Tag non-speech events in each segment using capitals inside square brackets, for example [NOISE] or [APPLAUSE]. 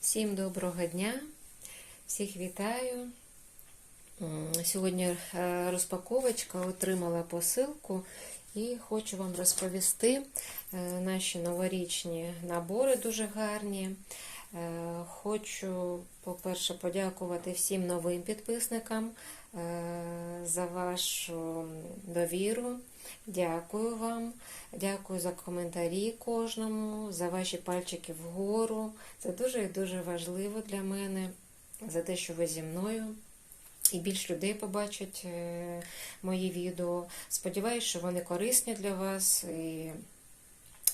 Всім доброго дня, всіх вітаю. Сьогодні е, розпаковочка отримала посилку і хочу вам розповісти е, наші новорічні набори дуже гарні. Е, Хочу, по-перше, подякувати всім новим підписникам за вашу довіру. Дякую вам, дякую за коментарі кожному, за ваші пальчики вгору. Це дуже і дуже важливо для мене, за те, що ви зі мною. І більш людей побачать е, мої відео. Сподіваюсь, що вони корисні для вас. І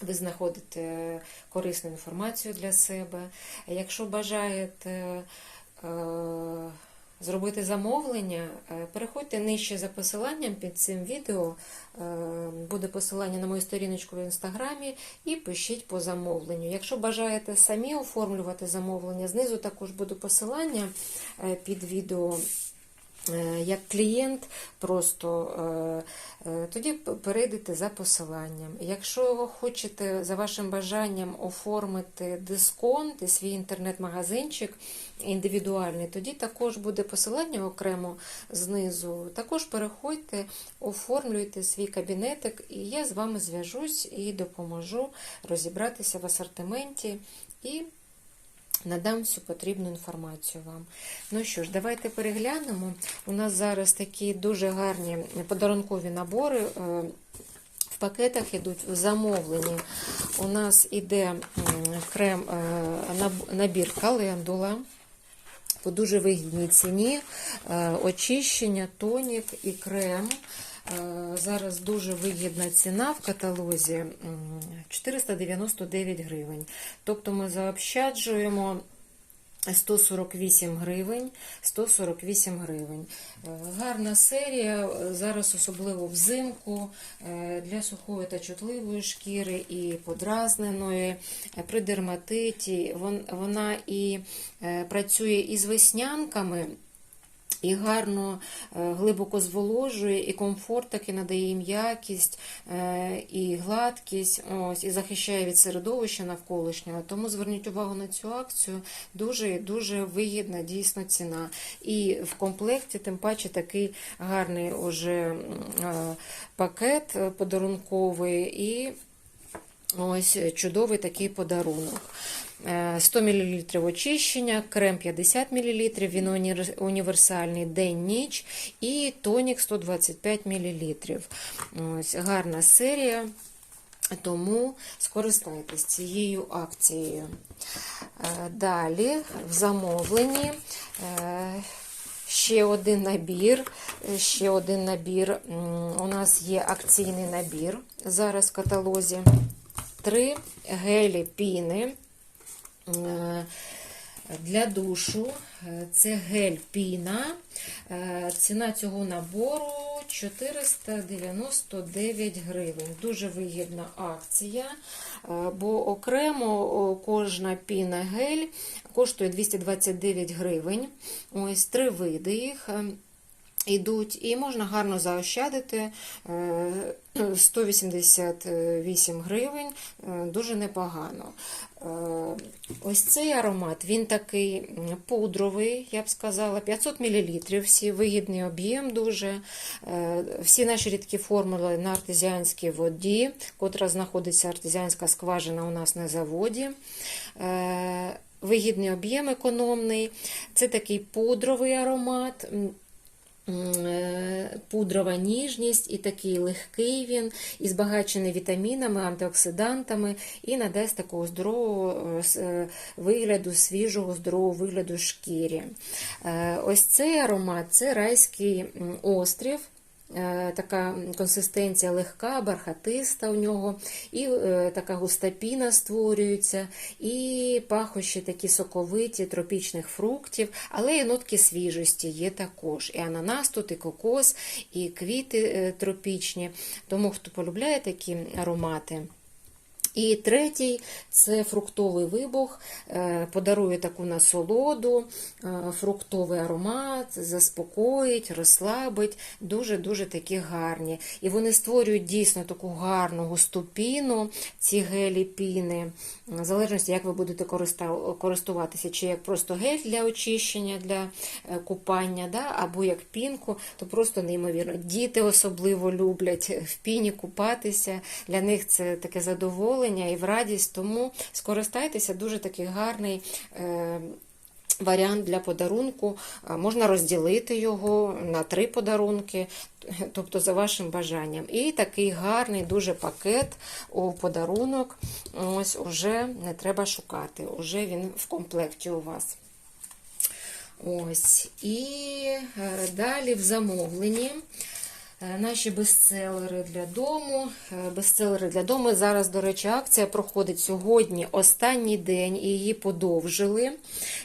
ви знаходите корисну інформацію для себе. Якщо бажаєте е, зробити замовлення, е, переходьте нижче за посиланням під цим відео. Е, Буде посилання на мою сторіночку в інстаграмі і пишіть по замовленню. Якщо бажаєте самі оформлювати замовлення, знизу також буде посилання е, під відео. Е, Як клієнт, просто е, е, тоді перейдете за посиланням. Якщо ви хочете за вашим бажанням оформити дисконт і свій інтернет-магазинчик індивідуальний, тоді також буде посилання окремо знизу. Також переходьте, оформлюйте свій кабінетик, і я з вами зв'яжусь і допоможу розібратися в асортименті і надам всю потрібну інформацію вам. Ну що ж, давайте переглянемо. У нас зараз такі дуже гарні подарункові набори. е, В пакетах йдуть замовлені. У нас іде крем, е, набір календула по дуже вигідній ціні. Е, Очищення, тонік і крем. Е, Зараз дуже вигідна ціна в каталозі 499 гривень. Тобто ми заощаджуємо 148 гривень, 148 гривень. Е, Гарна серія, е, зараз особливо взимку для сухої та чутливої шкіри і подразненої, при дерматиті. Вона і працює із веснянками. І гарно е, глибоко зволожує, і комфорт таки надає їм якість, е, і гладкість, ось, і захищає від середовища навколишнього. Тому зверніть увагу на цю акцію. Дуже дуже вигідна дійсно ціна. І в комплекті, тим паче, такий гарний уже е, пакет подарунковий. І Ось чудовий такий подарунок. Е, 100 мл очищення, крем 50 мл, він універсальний день-ніч і тонік 125 мл. Ось, гарна серія, тому скористайтесь цією акцією. Е, Далі в замовленні. е, Ще один набір, е, ще один набір. У нас є акційний набір зараз в каталозі. Три гелі піни для душу. Е, Це гель піна. Е, Ціна цього набору 499 гривень. Дуже вигідна акція, е, бо окремо кожна піна гель коштує 229 гривень. Ось три види їх. Е, Ідуть, і можна гарно заощадити е, [CLEARS THROAT] 188 гривень, е, дуже непогано. Е, Ось цей аромат, він такий пудровий, я б сказала, 500 мл, всі вигідний об'єм дуже. Е, Всі наші рідкі формули на артезіанській воді, котра знаходиться артезіанська скважина у нас на заводі. Е, Вигідний об'єм економний. Це такий пудровий аромат. Е, пудрова ніжність і такий легкий він, і збагачений вітамінами, антиоксидантами, і надасть такого здорового е, е, вигляду, свіжого, здорового вигляду шкірі. Ось цей аромат це райський острів. Е, Така консистенція легка, бархатиста у нього, і е, така густа піна створюється, і пахощі такі соковиті тропічних фруктів, але і нотки свіжості є також. І ананас тут, і кокос, і квіти е, тропічні. Тому хто полюбляє такі аромати. І третій це фруктовий вибух, е, подарує таку насолоду, е, фруктовий аромат, заспокоїть, розслабить, дуже-дуже такі гарні. І вони створюють дійсно таку гарну густу піну, ці гелі піни, в залежності, як ви будете користуватися, чи як просто гель для очищення, для е, купання, да? або як пінку, то просто неймовірно. Діти особливо люблять в піні купатися, для них це таке задоволення і в радість, тому скористайтеся, дуже такий гарний. Е- Варіант для подарунку можна розділити його на три подарунки, тобто за вашим бажанням. І такий гарний дуже пакет у подарунок. Ось уже не треба шукати, уже він в комплекті у вас. Ось. І е, далі в замовленні. Е, Наші бестселери для дому. Е, Бестселери для дому. Зараз, до речі, акція проходить сьогодні останній день і її подовжили.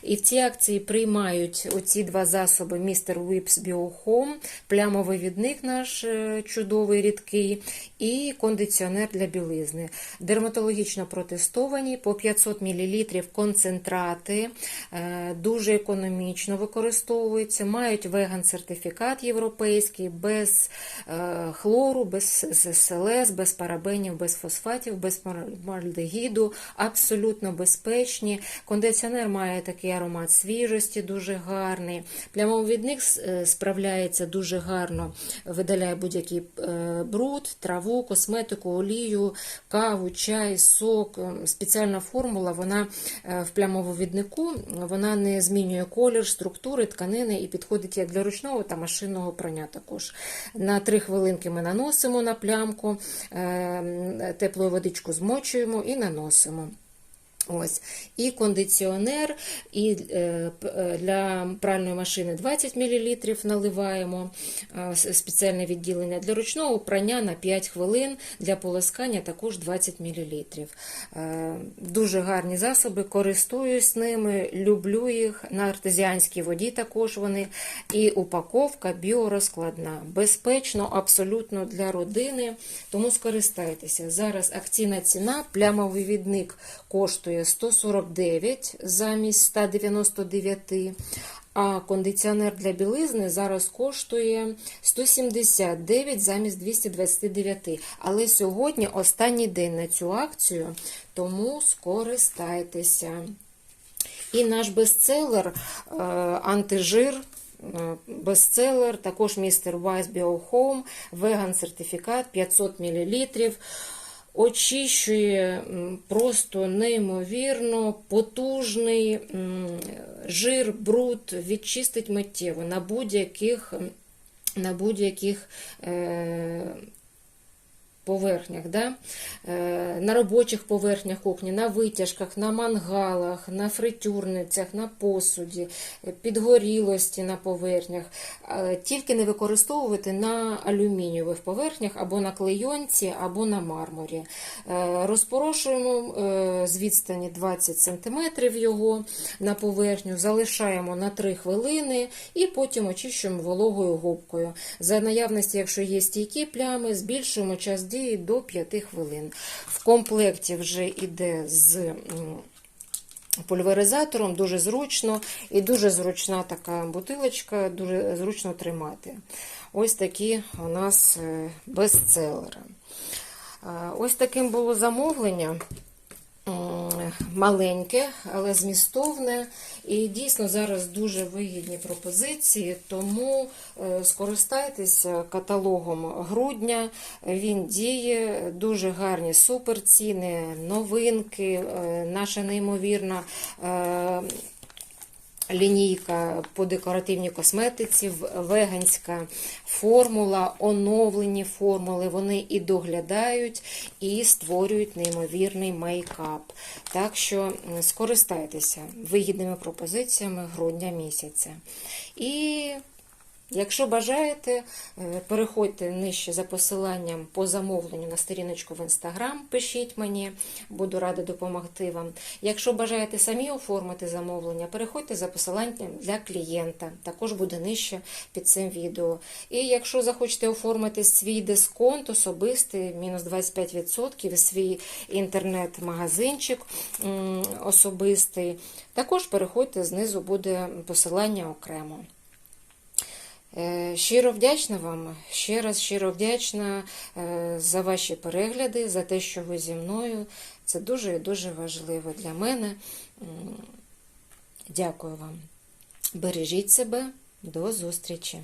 І в цій акції приймають оці два засоби. Whips Bio Home, плямовий відник наш е, чудовий рідкий, і кондиціонер для білизни. Дерматологічно протестовані по 500 мл концентрати, дуже економічно використовуються, мають веган-сертифікат європейський, без хлору, без СЛС, без парабенів, без фосфатів, без мальдегіду, абсолютно безпечні. Кондиціонер має такий аромат свіжості, дуже гарний. Плямовідник е, справляється дуже гарно, видаляє будь-який е, бруд, траву, косметику, олію, каву, чай, сок. Ем, Спеціальна формула, вона е, в плямовивіднику, вона не змінює колір, структури, тканини і підходить як для ручного та машинного прання також. На 3 хвилинки ми наносимо на плямку, е, теплою водичку змочуємо і наносимо. Ось. І кондиціонер, і е, е, для пральної машини 20 мл наливаємо спеціальне відділення. Для ручного прання на 5 хвилин, для полоскання також 20 мл. Е, Дуже гарні засоби, користуюсь ними, люблю їх. На артезіанській воді також вони. І упаковка біорозкладна. Безпечно, абсолютно для родини, тому скористайтеся. Зараз акційна ціна, плямовий відник коштує 149 замість 199. А кондиціонер для білизни зараз коштує 179 замість 229. Але сьогодні останній день на цю акцію, тому скористайтеся. І наш бестселер е, антижир. е, Бестселер, також містер Вайс Біохоум, веган сертифікат 500 мл. Очищує просто неймовірно, потужний жир, бруд, відчистить миттєво на будь-яких на будь-яких е, поверхнях, да? е, на робочих поверхнях кухні, на витяжках, на мангалах, на фритюрницях, на посуді, підгорілості на поверхнях. Е, Тільки не використовувати на алюмінієвих поверхнях або на клейонці, або на мармурі. Е, Розпорошуємо з відстані 20 см його на поверхню, залишаємо на 3 хвилини і потім очищуємо вологою губкою. За наявності, якщо є стійкі плями, збільшуємо час дії до 5 хвилин. В комплекті вже йде з пульверизатором, дуже зручно і дуже зручна така бутилочка, дуже зручно тримати. Ось такі у нас е, бестселери. Ось таким було замовлення. Маленьке, але змістовне. І дійсно зараз дуже вигідні пропозиції, тому е, скористайтеся каталогом грудня. Він діє, дуже гарні суперціни, новинки, е, наша неймовірна. Лінійка по декоративній косметиці, веганська формула, оновлені формули. Вони і доглядають, і створюють неймовірний мейкап. Так що скористайтеся вигідними пропозиціями грудня місяця. І Якщо бажаєте, е, переходьте нижче за посиланням по замовленню на сторіночку в інстаграм, пишіть мені, буду рада допомогти вам. Якщо бажаєте самі оформити замовлення, переходьте за посиланням для клієнта, також буде нижче під цим відео. І якщо захочете оформити свій дисконт особистий, мінус 25%, свій інтернет-магазинчик особистий, також переходьте знизу буде посилання окремо. Е, Щиро вдячна вам, ще раз щиро вдячна е, за ваші перегляди, за те, що ви зі мною. Це дуже і дуже важливо для мене. Дякую вам. Бережіть себе, до зустрічі!